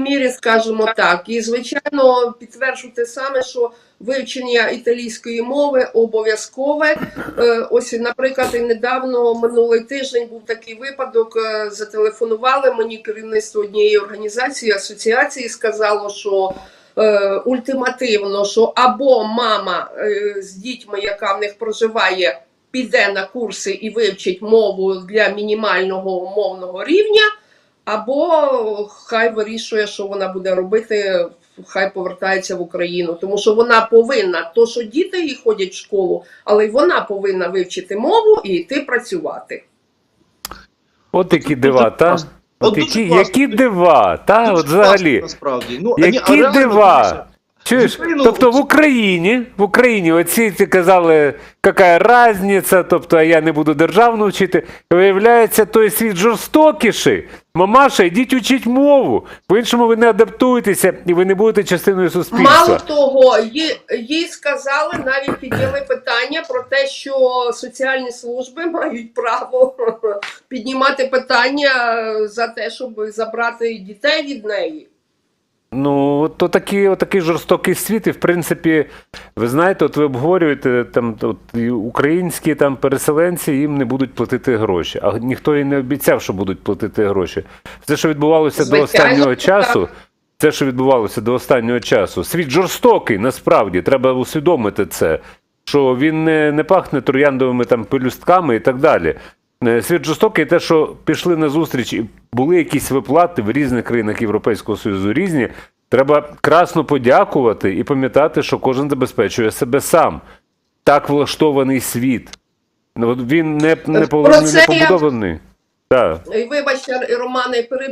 мірі, скажімо так. І, звичайно, підтверджу те саме, що вивчення італійської мови обов'язкове. Е, Ось, наприклад, і недавно минулий тиждень був такий випадок. е, Зателефонували мені керівництво однієї організації, асоціації сказало, що е, ультимативно, що або мама з дітьми, яка в них проживає, піде на курси і вивчить мову для мінімального мовного рівня, або хай вирішує, що вона буде робити. Хай повертається в Україну, тому що вона повинна, то що діти її ходять в школу, але й вона повинна вивчити мову і йти працювати. От які дива, та? От От які, класно. які дива, та? От взагалі. класно, насправді. Ну, які а дива? Чуєш? Тобто в Україні, в Україні оці ти казали, яка різниця, тобто я не буду державну вчити. Виявляється, той світ жорстокіший. Мамаша, йдіть учіть мову. По-іншому ви не адаптуєтеся і ви не будете частиною суспільства. Мало того, їй сказали, навіть підняли питання про те, що соціальні служби мають право піднімати питання за те, щоб забрати дітей від неї. Ну, то такий, отакий жорстокий світ, і в принципі, ви знаєте, от ви обговорюєте там от, українські там переселенці їм не будуть платити гроші. А ніхто і не обіцяв, що будуть платити гроші. Все, що відбувалося до останнього часу, це, що відбувалося до останнього часу. Світ жорстокий, насправді, треба усвідомити це. Що він не, не пахне трояндовими там пелюстками і так далі. Е, Світ жорстокий, те, що пішли на зустріч були якісь виплати в різних країнах Європейського Союзу різні. Треба красно подякувати і пам'ятати, що кожен забезпечує себе сам. Так влаштований світ. Ну, Він не, не, не не я- Так. Вибачте, Романе, переб...